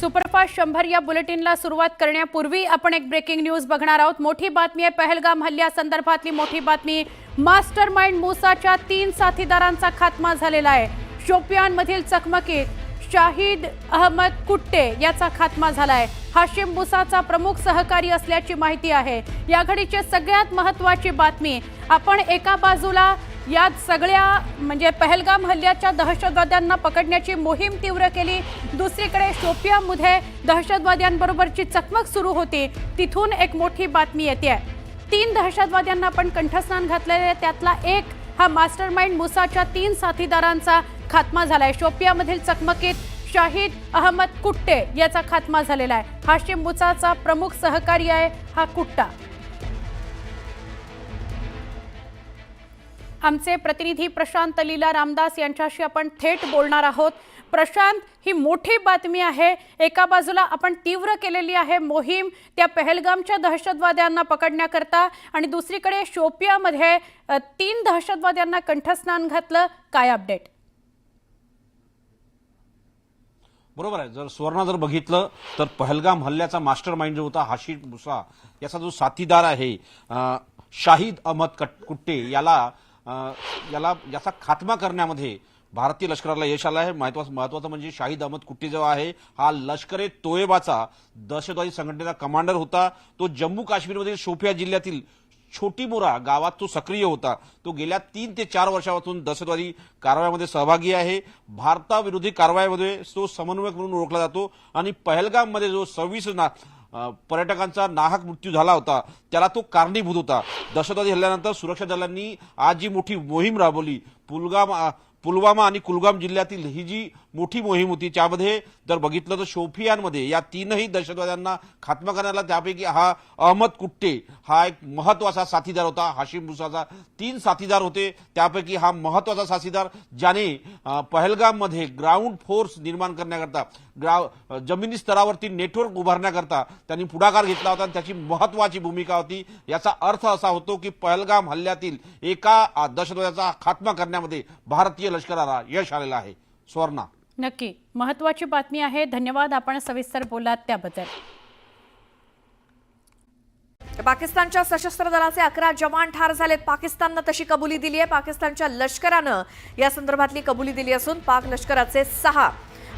Superfast शंभर या बुलेटिनला सुरुवात करण्यापूर्वी आपण एक ब्रेकिंग न्यूज बघणार आहोत. मोठी बातमी आहे पहलगाम हल्ल्यासंदर्भातली मोठी बातमी. मास्टर माइंड मुसाच्या तीन साथीदारांचा खात्मा झालेला आहे. शोपियानमधील चकमकीत शाहिद अहमद कुट्टे याचा खात्मा झालाय. हाशिम मुसाचा प्रमुख सहकारी असल्याची माहिती आहे. या घडीची सगळ्यात महत्वाची बातमी आपण एका बाजूला या सगळ्या म्हणजे पहलगाम हल्ल्याच्या दहशतवाद्यांना पकडण्याची मोहीम तीव्र केली. दुसरीकडे शोपियामध्ये दहशतवाद्यांबरोबरची चकमक सुरू होती. तिथून एक मोठी बातमी येते तीन दहशतवाद्यांना आपण कंठस्नान घातलेले त्यातला एक हा मास्टर माइंड मुसाच्या तीन साथीदारांचा खात्मा झालाय. शोपियामधील चकमकीत शाहिद अहमद कुट्टे याचा खात्मा झालेला आहे. हाशिम मुसाचा प्रमुख सहकारी आहे हा कुट्टा. आमचे प्रतिनिधी प्रशांत लीला रामदास यांच्याशी आपण थेट बोलणार आहोत. प्रशांत ही मोठी बातमी आहे. एका बाजूला आपण तीव्र केलेली आहे मोहीम त्या पहलगामच्या दहशतवाद्यांना पकडण्याकरता आणि दुसरीकडे शोपियामध्ये तीन दहशतवाद्यांना कंठस्नान घातलं. काय अपडेट? बरोबर आहे. जर सुवर्ण जर बघितलं तर पहलगाम हल्ल्याचा मास्टर माइंड जो होता हाशिद मुसा याचा जो साथीदार आहे शाहिद अहमद कट- कुट्टे याला याला याचा खात्मा करण्यामध्ये भारतीय लष्कराला यश आलं आहे. महत्वाचं महत्वाचं म्हणजे शाहिद अहमद कुट्टी जो आहे हा लष्कर ए तोयबाचा दहशतवादी संघटनेचा कमांडर होता. तो जम्मू काश्मीरमधील शोपिया जिल्ह्यातील छोटी मोरा गावात तो सक्रिय होता. तो गेल्या तीन ते चार वर्षापासून दहशतवादी कारवायामध्ये सहभागी आहे. भारताविरोधी कारवायामध्ये तो समन्वयक म्हणून ओळखला जातो. आणि पहलगाममध्ये जो सव्वीस ना पर्यटकांचा नाहक मृत्यू झाला होता. त्याला तो कारणीभूत होता. दहशतवादी हल्ल्यानंतर सुरक्षा दलांनी आज जी मोठी मोहीम राबवली पुलगाम पुलवामा आणि कुलगाम जिल्ह्यातील ही जी मोठी मोहीम होती त्यामध्ये जर बघितलं तर शोफियानमध्ये या तीनही दहशतवाद्यांना खात्मा करण्याला त्यापैकी हा अहमद कुट्टे हा एक महत्त्वाचा साथीदार होता. हाशिम मुसाचा तीन साथीदार होते. त्यापैकी हा महत्त्वाचा साथीदार ज्याने पहलगाममध्ये ग्राउंड फोर्स निर्माण करण्याकरता ग्राव जमिनी स्तरावरती नेटवर्क उभारण्याकरता त्यांनी पुढाकार घेतला होता आणि त्याची महत्वाची भूमिका होती. याचा अर्थ असा होतो की पहलगाम हल्ल्यातील एका दहशतवाद्याचा खात्मा करण्यामध्ये भारतीय लष्कराला यश आलेलं आहे. स्वर्णा. नक्की. महत्वाची बातमी आहे. धन्यवाद. आपण सविस्तर बोलात त्याबद्दल. पाकिस्तानच्या सशस्त्र दलाचे अकरा जवान ठार झालेत. पाकिस्ताननं तशी कबुली दिली आहे. पाकिस्तानच्या लष्करानं या संदर्भातली कबुली दिली असून पाक लष्कराचे सहा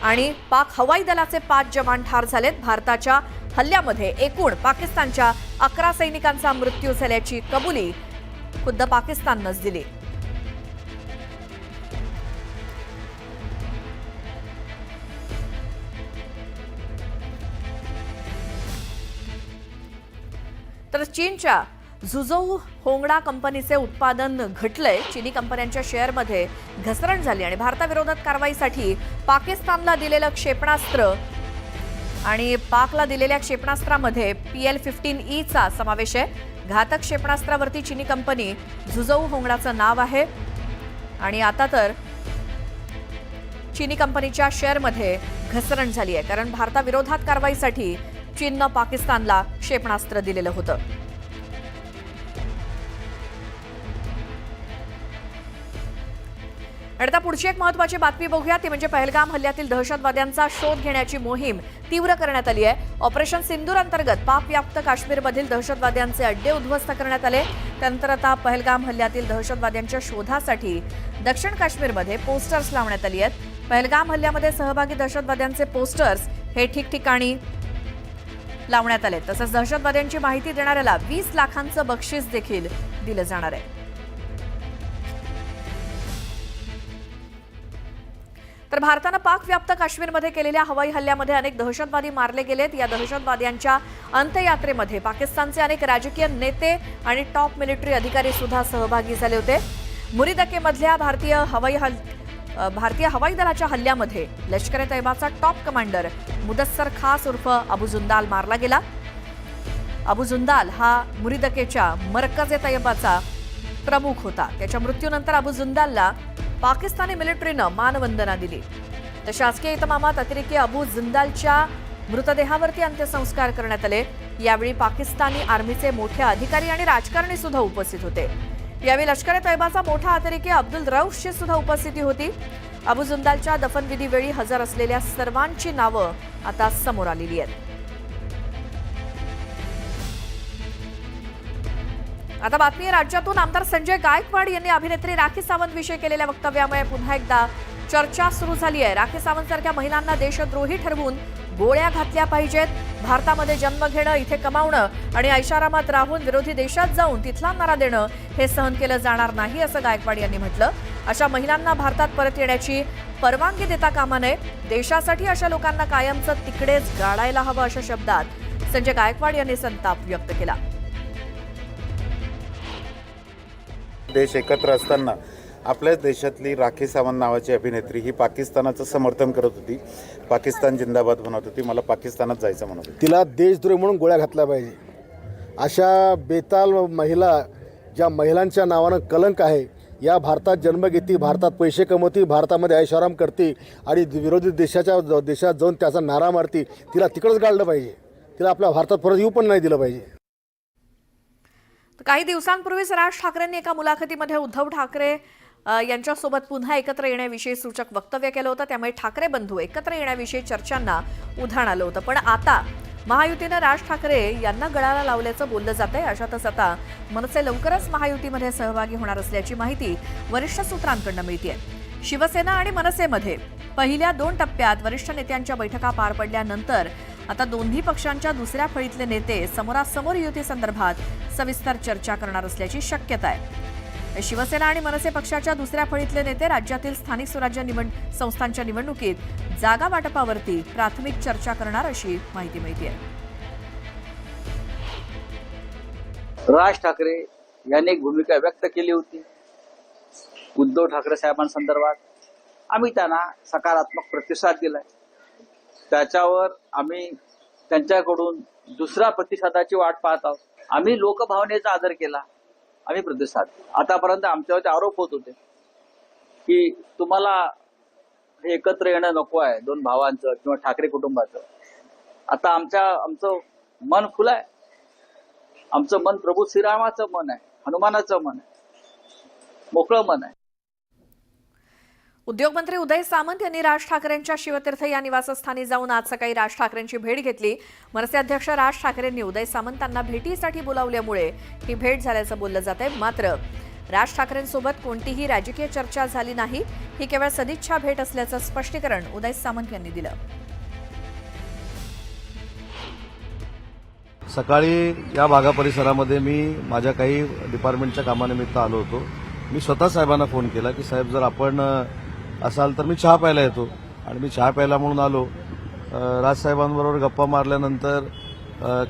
आणि पाक हवाई दलाचे पाच जवान ठार झालेत. भारताच्या हल्ल्यामध्ये एकूण पाकिस्तानच्या अकरा सैनिकांचा मृत्यू झाल्याची कबुली खुद्द पाकिस्ताननंच दिली. तर चीनच्या झुझोऊ होंगडा कंपनीचे उत्पादन घटलंय. चीनी कंपन्यांच्या शेअरमध्ये घसरण झाली आणि भारताविरोधात कारवाईसाठी पाकिस्तानला दिलेलं क्षेपणास्त्र आणि पाकला दिलेल्या क्षेपणास्त्रामध्ये पी एल फिफ्टीन ईचा समावेश आहे. घातक क्षेपणास्त्रावरती चीनी कंपनी झुजऊ होंगडाचं नाव आहे. आणि आता तर चीनी कंपनीच्या शेअरमध्ये घसरण झाली आहे कारण भारताविरोधात कारवाईसाठी चीननं पाकिस्तानला क्षेपणास्त्र दिलेलं होतं. आणि आता पुढची एक महत्वाची बातमी बघूया. ती म्हणजे पहलगाम हल्ल्यातील दहशतवाद्यांचा शोध घेण्याची मोहीम तीव्र करण्यात आली आहे. ऑपरेशन सिंदूर अंतर्गत पापव्याप्त काश्मीरमधील दहशतवाद्यांचे अड्डे उद्ध्वस्त करण्यात आले. त्यानंतर आता पहलगाम हल्ल्यातील दहशतवाद्यांच्या शोधासाठी दक्षिण काश्मीरमध्ये पोस्टर्स लावण्यात आली आहेत. पहलगाम हल्ल्यामध्ये सहभागी दहशतवाद्यांचे पोस्टर्स हे ठिकठिकाणी लावण्यात आले तसंच दहशतवाद्यांची माहिती देणाऱ्याला वीस लाखांचं बक्षीस देखील दिलं जाणार आहे. तर भारतानं पाकव्याप्त काश्मीरमध्ये केलेल्या हवाई हल्ल्यामध्ये अनेक दहशतवादी मारले गेलेत. या दहशतवाद्यांच्या अंत्ययात्रेमध्ये पाकिस्तानचे अनेक राजकीय नेते आणि टॉप मिलिटरी अधिकारी सुद्धा सहभागी झाले होते. मुरिदकेमधल्या भारतीय हवाई हल भारतीय हवाई दलाच्या हल्ल्यामध्ये लष्कर ए तैबाचा टॉप कमांडर मुदस्सर खास उर्फ अबू जुंदाल मारला गेला. अबू जुंदाल हा मुरिदकेच्या मरकज ए तैयबाचा प्रमुख होता. त्याच्या मृत्यूनंतर अबू जुंदालला पाकिस्तानी मिलिटरीनं मानवंदना दिली. तर शासकीय इतमामात अतिरेकी अबू जुंदालच्या मृतदेहावरती अंत्यसंस्कार करण्यात आले. यावेळी पाकिस्तानी आर्मीचे मोठे अधिकारी आणि राजकारणी सुद्धा उपस्थित होते. यावेळी लष्कर तैबाचा मोठा अतिरेकी अब्दुल रौफची सुद्धा उपस्थिती होती. अबू जुंदालच्या दफनविधीवेळी हजर असलेल्या सर्वांची नावं आता समोर आलेली आहेत. आता बातमी राज्यातून आमदार संजय गायकवाड यांनी अभिनेत्री राखी सावंत विषयी केलेल्या वक्तव्यामुळे पुन्हा एकदा चर्चा सुरू झाली आहे. राखी सावंत सारख्या महिलांना देशद्रोही ठरवून गोळ्या घातल्या पाहिजेत. भारतामध्ये जन्म घेणं इथे कमावणं आणि ऐशारामात राहून विरोधी देशात जाऊन तिथला नारा देणं हे सहन केलं जाणार नाही असं गायकवाड यांनी म्हटलं. अशा महिलांना भारतात परत येण्याची परवानगी देता कामा नये. देशासाठी अशा लोकांना कायमचं तिकडेच गाडायला हवं अशा शब्दात संजय गायकवाड यांनी संताप व्यक्त केला. देश एकत्र असताना आपल्याच देशातली राखी सावंत नावाची अभिनेत्री ही पाकिस्तानाचं समर्थन करत होती. पाकिस्तान जिंदाबाद म्हणत होती. मला पाकिस्तानात जायचं म्हणत होती. तिला देशद्रोही म्हणून गोळ्या घातल्या पाहिजे. अशा बेताल महिला ज्या महिलांच्या नावानं कलंक आहे या भारतात जन्म घेती भारतात पैसे कमवती भारतामध्ये ऐशाराम करते आणि विरोधी देशाच्या देशात जाऊन त्याचा नारा मारती तिला तिकडंच गाळलं पाहिजे. तिला आपल्या भारतात परत येऊ पण नाही दिलं पाहिजे. काही दिवसांपूर्वीच राज ठाकरेंनी एका मुलाखतीमध्ये उद्धव ठाकरे यांच्यासोबत पुन्हा एकत्र येण्याविषयी सूचक वक्तव्य केलं होतं. त्यामुळे ठाकरे बंधू एकत्र येण्याविषयी चर्चांना उधाण आलं होतं. पण आता महायुतीनं राज ठाकरे यांना गळाला लावल्याचं बोललं जात आहे अशातच आता मनसे लवकरच महायुतीमध्ये सहभागी होणार असल्याची माहिती वरिष्ठ सूत्रांकडनं मिळते शिवसेना आणि मनसेमध्ये पहिल्या दोन टप्प्यात वरिष्ठ नेत्यांच्या बैठका पार पडल्यानंतर आता दोन्ही पक्षांच्या दुसऱ्या फळीतले नेते समोरासमोर युती संदर्भात सविस्तर चर्चा करणार असल्याची शक्यता आहे. शिवसेना आणि मनसे पक्षाच्या दुसऱ्या फळीतले नेते राज्यातील स्थानिक स्वराज्य निवड संस्थांच्या निवडणुकीत जागा वाटपावरती प्राथमिक चर्चा करणार अशी माहिती मिळते राज ठाकरे यांनी एक भूमिका व्यक्त केली होती. उद्धव ठाकरे साहेबांसंदर्भात. आम्ही त्यांना सकारात्मक प्रतिसाद दिलाय. त्याच्यावर आम्ही त्यांच्याकडून दुसरा प्रतिसादाची वाट पाहत आहोत. आम्ही लोकभावनेचा आदर केला. आम्ही प्रतिसाद आतापर्यंत आमच्यावरती आरोप होत होते की तुम्हाला हे एकत्र येणं नको आहे दोन भावांचं किंवा ठाकरे कुटुंबाचं. आता आमच्या आमचं मन खुलं आहे. आमचं मन प्रभू श्रीरामाचं मन आहे हनुमानाचं मन आहे. मोकळं मन आहे. उद्योगमंत्री उदय सामंत यांनी राज ठाकरेंच्या शिवतीर्थ या निवासस्थानी जाऊन आज सकाळी राज ठाकरेंची भेट घेतली. मनसे अध्यक्ष राज ठाकरेंनी उदय सामंतांना भेटीसाठी बोलावल्यामुळे ही भेट झाल्याचं बोललं जात आहे मात्र राज ठाकरेंसोबत कोणतीही राजकीय चर्चा झाली नाही. ही केवळ सदिच्छा भेट असल्याचं स्पष्टीकरण उदय सामंत यांनी दिलं. सकाळी या भागा परिसरामध्ये मी माझ्या काही डिपार्टमेंटच्या कामानिमित्त आलो होतो. मी स्वतः साहेबांना फोन केला की साहेब जर आपण असाल तर मी चहा प्यायला येतो. आणि मी चहा प्यायला म्हणून आलो राजसाहेबांबरोबर गप्पा मारल्यानंतर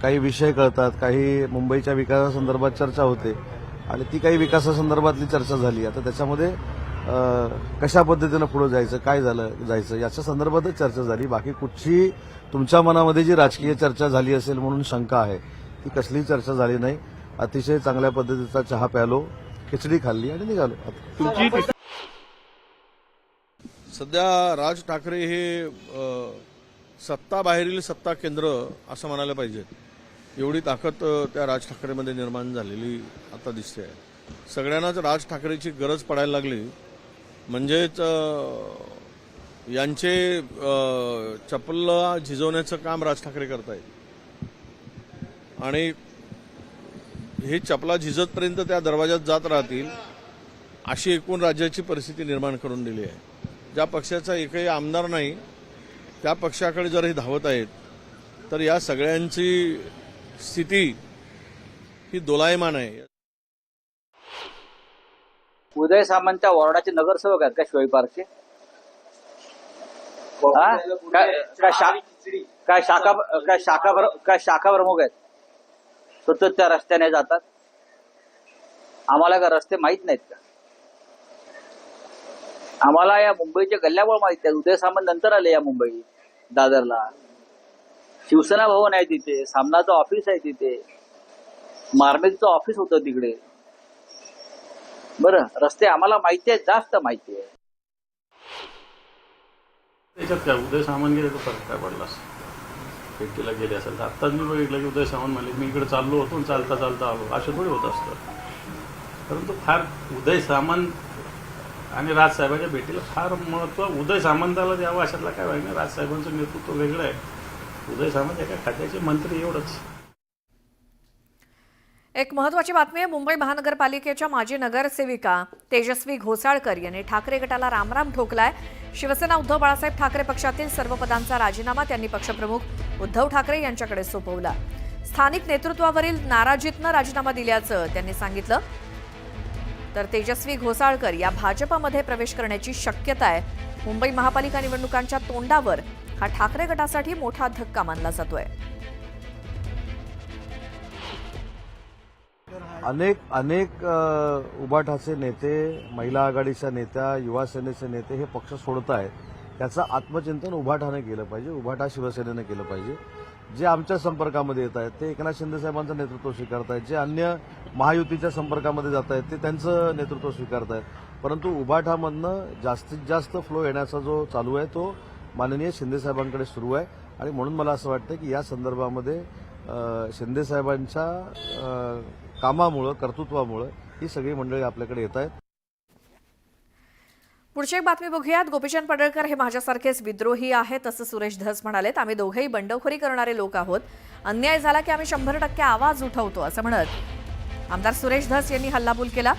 काही विषय कळतात काही मुंबईच्या विकासासंदर्भात चर्चा होते. आणि ती काही विकासासंदर्भातली चर्चा झाली. आता त्याच्यामध्ये कशा पद्धतीनं पुढे जायचं काय झालं जायचं याच्या संदर्भातच चर्चा झाली. बाकी कुठची तुमच्या मनामध्ये जी राजकीय चर्चा झाली असेल म्हणून शंका आहे ती कसलीही चर्चा झाली नाही. अतिशय चांगल्या पद्धतीचा चहा प्यालो खिचडी खाल्ली आणि निघालो. सध्या राज ठाकरे हे सत्ता बाहेरील सत्ता केंद्र असं म्हणायला पाहिजे. एवढी ताकद त्या राज ठाकरेमध्ये निर्माण झालेली आता दिसते आहे. सगळ्यांनाच राज ठाकरेची गरज पडायला लागली. म्हणजेच यांचे चपल झिजवण्याचं काम राज ठाकरे करतायत. आणि हे चपला झिजतपर्यंत त्या दरवाजात जात राहतील अशी एकूण राज्याची परिस्थिती निर्माण करून दिली आहे. ज्या पक्षाचा एकही आमदार नाही त्या पक्षाकडे जर हे धावत आहेत तर या सगळ्यांची स्थिती ही दोलायमान आहे. उदय सामंतच्या वॉर्डाचे नगरसेवक आहेत का शिवाई पार्कचे काय काय शाखा काय शाखा काय शाखा प्रमुख आहेत? सतत त्या रस्त्याने जातात. आम्हाला का रस्ते माहीत नाहीत का? आम्हाला या मुंबईच्या गल्ल्यामुळे माहीत आहे. उदय सामंत नंतर आले या मुंबई दादरला. शिवसेना भवन आहे तिथे सामनाचं ऑफिस आहे तिथे. मार्मिकचं ऑफिस होतं तिकडे. बरं रस्ते आम्हाला माहिती आहे जास्त माहिती आहे. त्याच्यात काय? उदय सामान गेले तर फरक काय पडला? भेटीला गेले असेल तर. आत्ताच मी बघितलं की उदय सामान म्हणले मी इकडे चाललो होतो चालता चालता आलो. असं थोडी होत असतं. परंतु फार उदय सामान आणि राजसाहेबांच्या भेटीला फार महत्त्व उदय सामंताला द्यावं अशातला काय वाईट नाही. राजसाहेबांचं नेतृत्व वेगळं आहे. उदय सामंत एका खात्याचे मंत्री एवढंच. एक महत्वाची बातमी आहे. मुंबई महानगरपालिकेच्या माजी नगरसेविका तेजस्वी घोसाळकर यांनी ठाकरे गटाला रामराम ठोकलाय. शिवसेना उद्धव बाळासाहेब ठाकरे पक्षातील सर्व पदांचा राजीनामा त्यांनी पक्षप्रमुख उद्धव ठाकरे यांच्याकडे सोपवला. स्थानिक नेतृत्वावरील नाराजीतनं राजीनामा दिल्याचं त्यांनी सांगितलं. तर तेजस्वी घोसाळकर या भाजपमध्ये प्रवेश करण्याची शक्यता आहे. मुंबई महापालिका निवडणुकांच्या तोंडावर हा ठाकरे गटासाठी मोठा धक्का मानला जातोय. अनेक अनेक अ, उबाठाचे नेते महिला आघाडीच्या नेत्या युवा सेनेचे नेते हे पक्ष सोडत आहेत. त्याचं आत्मचिंतन उभाठाने केलं पाहिजे उभाठा शिवसेनेनं केलं पाहिजे. जे आमच्या संपर्कामध्ये येत आहेत ते एकनाथ शिंदे साहेबांचं नेतृत्व स्वीकारत आहेत जे अन्य महायुतीच्या संपर्कामध्ये जात आहेत ते त्यांचं नेतृत्व स्वीकारत आहेत परंतु उभाठामधनं जास्तीत जास्त फ्लो येण्याचा जो चालू आहे तो माननीय शिंदेसाहेबांकडे सुरू आहे. आणि म्हणून मला असं वाटतं की या संदर्भामध्ये शिंदेसाहेबांच्या कामामुळं कर्तृत्वामुळं ही सगळी मंडळी आपल्याकडे येत आहेत. पुढची एक बातमी बघूयात. गोपीचंद पडळकर हे माझ्यासारखेच विद्रोही आहेत असं सुरेश धस म्हणालेत. आम्ही दोघेही बंडखोरी करणारे लोक आहोत. अन्याय झाला की आम्ही शंभर टक्के आवाज उठवतो असं म्हणत आमदार सुरेश धस यांनी हल्लाबोल केला.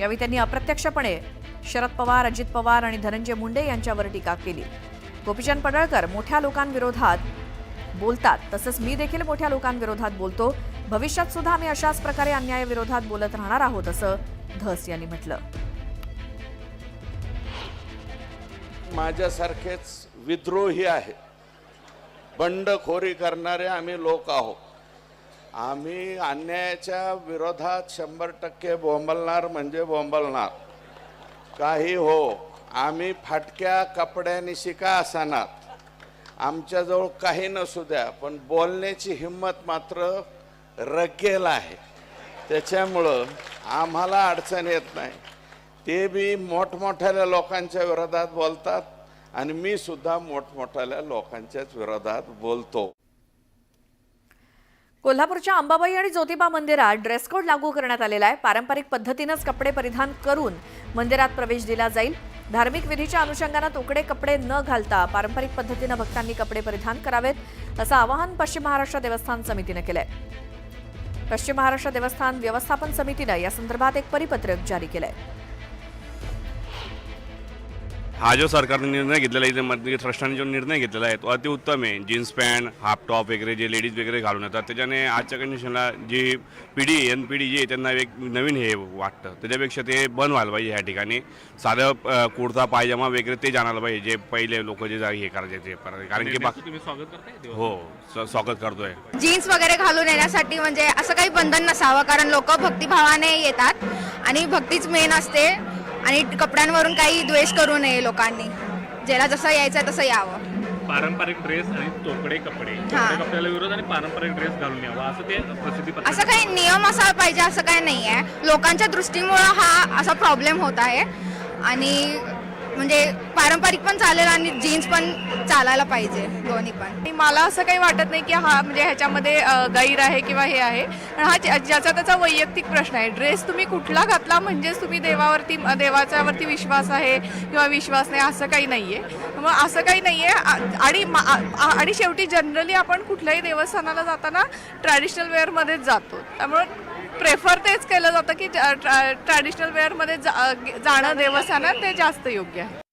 यावेळी त्यांनी अप्रत्यक्षपणे शरद पवार अजित पवार आणि धनंजय मुंडे यांच्यावर टीका केली. गोपीचंद पडळकर मोठ्या लोकांविरोधात बोलतात तसंच मी देखील मोठ्या लोकांविरोधात बोलतो. भविष्यात सुद्धा आम्ही अशाच प्रकारे अन्यायाविरोधात बोलत राहणार आहोत असं धस यांनी म्हटलं. माझ्यासारखेच विद्रोही आहेत बंडखोरी करणारे आम्ही लोक आहोत. आम्ही अन्यायाच्या विरोधात शंभर टक्के बोंबलणार म्हणजे बोंबलणार. काही हो आम्ही फाटक्या कपड्यानिशी का असणार. आमच्याजवळ काही नसू द्या पण बोलण्याची हिंमत मात्र रगेल आहे. त्याच्यामुळं आम्हाला अडचण येत नाही. ते बी मोठमोठ्या लोकांच्या विरोधात बोलतात आणि मी सुद्धा मोठमोठ्या लोकांच्याच विरोधात बोलतो. कोल्हापूरच्या अंबाबाई आणि ज्योतिबा मंदिरात ड्रेस कोड लागू करण्यात आलेला आहे. पारंपरिक पद्धतीनंच कपडे परिधान करून मंदिरात प्रवेश दिला जाईल. धार्मिक विधीच्या अनुषंगानं तोकडे कपडे न घालता पारंपरिक पद्धतीनं भक्तांनी कपडे परिधान करावेत असं आवाहन पश्चिम महाराष्ट्र देवस्थान समितीनं केलंय. पश्चिम महाराष्ट्र देवस्थान व्यवस्थापन समितीनं या संदर्भात एक परिपत्रक जारी केलंय. हा जो सरकारने निर्णय घेतलेला आहे इथे मंदिर ट्रस्टाने जो निर्णय घेतलेला आहे तो अतिउत्तम आहे. जीन्स पॅन्ट हाफ टॉप वगैरे जे लेडीज वगैरे घालून येतात त्याच्याने आजच्या कंडिशनला जी पिढी यंग पिढी जी आहे त्यांना एक नवीन हे वाटतं. त्याच्यापेक्षा ते बंद व्हायला पाहिजे ह्या ठिकाणी. साधं कुर्ता पायजमा वगैरे ते जाणायला पाहिजे जे पहिले लोक जे जा- हे करायचे ते. कारण की बाक- हो स- स्वागत करतोय. जीन्स वगैरे घालून येण्यासाठी म्हणजे असं काही बंधन नसावं कारण लोक भक्तिभावाने येतात. आणि भक्तीच मेन असते. आणि कपड्यांवरून काही द्वेष करू नये लोकांनी. ज्याला जसं यायचं तसं यावं. पारंपरिक ड्रेस आणि तोकडे कपडे. हा. तोकडे कपड्याला विरोध आणि पारंपरिक ड्रेस घालून यावा. असं ते प्रसिद्धी असं काही नियम असायला पाहिजे असं काही नाही आहे लोकांच्या दृष्टीमुळं हा असा प्रॉब्लेम होत आहे. आणि म्हणजे पारंपरिक पण चालेल आणि जीन्स पण चालायला पाहिजे दोन्ही पण. मला असं काही वाटत नाही की हा म्हणजे ह्याच्यामध्ये गैर आहे किंवा हे आहे. पण हा ज्या- ज्याचा त्याचा वैयक्तिक प्रश्न आहे. ड्रेस तुम्ही कुठला घातला म्हणजेच तुम्ही देवावरती देवाच्यावरती विश्वास आहे किंवा विश्वास नाही असं काही नाही आहे मग असं काही नाही आहे आणि मा- आणि शेवटी जनरली आपण कुठल्याही देवस्थानाला जाताना ट्रॅडिशनल वेअरमध्येच जातो. त्यामुळं प्रेफर तेच केलं जातं की ट्रॅडिशनल वेअरमध्ये जा- जाणं देवस्थानात ते जास्त योग्य आहे.